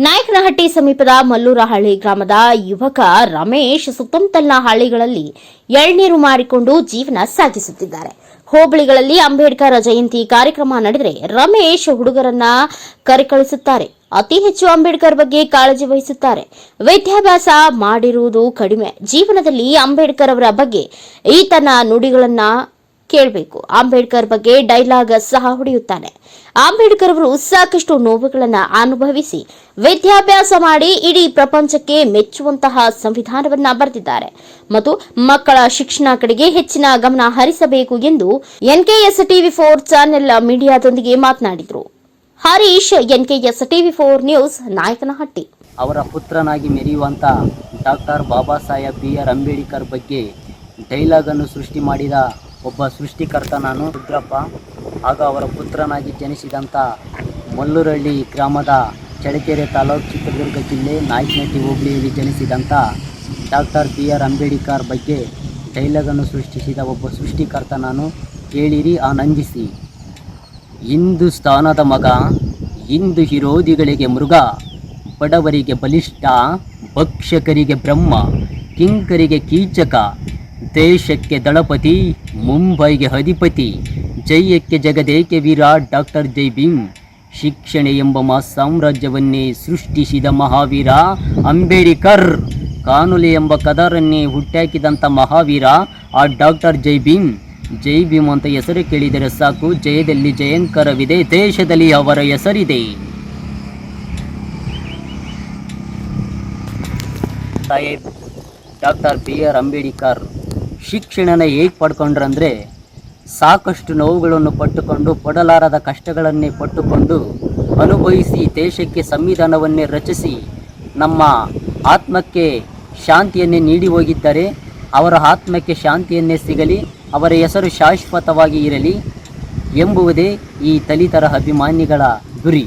ನಾಯಕನಹಟ್ಟಿ ಸಮೀಪದ ಮಲ್ಲೂರಹಳ್ಳಿ ಗ್ರಾಮದ ಯುವಕ ರಮೇಶ್ ಸುತ್ತಮುತ್ತಲಿನ ಹಳ್ಳಿಗಳಲ್ಲಿ ಎಳ್ನೀರು ಮಾರಿಕೊಂಡು ಜೀವನ ಸಾಗಿಸುತ್ತಿದ್ದಾರೆ. ಹೋಬಳಿಗಳಲ್ಲಿ ಅಂಬೇಡ್ಕರ್ ಜಯಂತಿ ಕಾರ್ಯಕ್ರಮ ನಡೆದರೆ ರಮೇಶ್ ಹುಡುಗರನ್ನ ಕರೆಕಳಿಸುತ್ತಾರೆ. ಅತಿ ಹೆಚ್ಚು ಅಂಬೇಡ್ಕರ್ ಬಗ್ಗೆ ಕಾಳಜಿ ವಹಿಸುತ್ತಾರೆ. ವಿದ್ಯಾಭ್ಯಾಸ ಮಾಡಿರುವುದು ಕಡಿಮೆ. ಜೀವನದಲ್ಲಿ ಅಂಬೇಡ್ಕರ್ ಅವರ ಬಗ್ಗೆ ಈತನ ನುಡಿಗಳನ್ನ ಕೇಳಬೇಕು. ಅಂಬೇಡ್ಕರ್ ಬಗ್ಗೆ ಡೈಲಾಗ್ ಸಹ ಹೊಡೆಯುತ್ತಾನೆ. ಅಂಬೇಡ್ಕರ್ ಅವರು ಸಾಕಷ್ಟು ನೋವುಗಳನ್ನು ಅನುಭವಿಸಿ ವಿದ್ಯಾಭ್ಯಾಸ ಮಾಡಿ ಇಡೀ ಪ್ರಪಂಚಕ್ಕೆ ಮೆಚ್ಚುವಂತಹ ಸಂವಿಧಾನವನ್ನ ಬರೆದಿದ್ದಾರೆ. ಮತ್ತು ಮಕ್ಕಳ ಶಿಕ್ಷಣ ಕಡೆಗೆ ಹೆಚ್ಚಿನ ಗಮನ ಹರಿಸಬೇಕು ಎಂದು ಎನ್ಕೆಎಸ್ ಟಿವಿ ಫೋರ್ ಚಾನೆಲ್ ಮೀಡಿಯಾದೊಂದಿಗೆ ಮಾತನಾಡಿದರು. Harish NKS TV four news, Nayakanahatti. ಅವರ ಪುತ್ರನಾಗಿ ಮೆರೆಯುವಂಥ doctor Baba Saheb B R Ambedkar ಬಗ್ಗೆ ಡೈಲಾಗನ್ನು ಸೃಷ್ಟಿ ಮಾಡಿದ ಒಬ್ಬ ಸೃಷ್ಟಿಕರ್ತ ನಾನು ರುದ್ರಪ್ಪ. ಆಗ ಅವರ ಪುತ್ರನಾಗಿ ಜನಿಸಿದಂಥ ಮಲ್ಲೂರಳ್ಳಿ ಗ್ರಾಮದ ಚಳ್ಳಕೆರೆ ತಾಲೂಕು ಚಿತ್ರದುರ್ಗ ಜಿಲ್ಲೆ ನಾಯಕನಹಟ್ಟಿ ಹೋಬಳಿಯಲ್ಲಿ ಜನಿಸಿದಂಥ ಡಾಕ್ಟರ್ ಬಿ ಆರ್ ಅಂಬೇಡ್ಕರ್ ಬಗ್ಗೆ ಡೈಲಾಗನ್ನು ಸೃಷ್ಟಿಸಿದ ಒಬ್ಬ ಸೃಷ್ಟಿಕರ್ತ ನಾನು. ಕೇಳಿರಿ, ಆನಂದಿಸಿ. ಹಿಂದೂಸ್ತಾನದ ಮಗ ಹಿಂದೂ ವಿರೋಧಿಗಳಿಗೆ ಮೃಗ, ಬಡವರಿಗೆ ಬಲಿಷ್ಠ, ಭಕ್ಷಕರಿಗೆ ಬ್ರಹ್ಮ, ಕಿಂಕರಿಗೆ ಕೀಚಕ ದೇಶಕ್ಕೆ ದಳಪತಿ, ಮುಂಬೈಗೆ ಅಧಿಪತಿ, ಜಯಕ್ಕೆ ಜಗದೇಕೆ ವಿರಾಟ್ ಡಾಕ್ಟರ್ ಜೈ ಭೀಮ್ ಶಿಕ್ಷಣ ಎಂಬ ಮಾ ಸಾಮ್ರಾಜ್ಯವನ್ನೇ ಸೃಷ್ಟಿಸಿದ ಮಹಾವೀರ ಅಂಬೇಡ್ಕರ್. ಕಾನೂಲಿ ಎಂಬ ಕದರನ್ನೇ ಹುಟ್ಟಾಕಿದಂಥ ಮಹಾವೀರ ಆ ಡಾಕ್ಟರ್ ಜೈ ಭೀಮ್ ಜೈ ಭೀಮ್ ಅಂತ ಹೆಸರು ಕೇಳಿದರೆ ಸಾಕು, ಜಯದಲ್ಲಿ ಜಯಂಕರವಿದೆ ದೇಶದಲ್ಲಿ ಅವರ ಹೆಸರಿದೆ. Saheb, doctor B R Ambedkar. ಶಿಕ್ಷಣನ ಹೇಗೆ ಪಡ್ಕೊಂಡ್ರಂದರೆ ಸಾಕಷ್ಟು ನೋವುಗಳನ್ನು ಪಟ್ಟುಕೊಂಡು, ಪಡಲಾರದ ಕಷ್ಟಗಳನ್ನೇ ಪಟ್ಟುಕೊಂಡು ಅನುಭವಿಸಿ ದೇಶಕ್ಕೆ ಸಂವಿಧಾನವನ್ನೇ ರಚಿಸಿ ನಮ್ಮ ಆತ್ಮಕ್ಕೆ ಶಾಂತಿಯನ್ನೇ ನೀಡಿ ಹೋಗಿದ್ದಾರೆ, ಅವರ ಆತ್ಮಕ್ಕೆ ಶಾಂತಿಯನ್ನೇ ಸಿಗಲಿ, ಅವರ ಹೆಸರು ಶಾಶ್ವತವಾಗಿ ಇರಲಿ ಎಂಬುವುದೇ ಈ ದಲಿತರ ಅಭಿಮಾನಿಗಳ ಗುರಿ.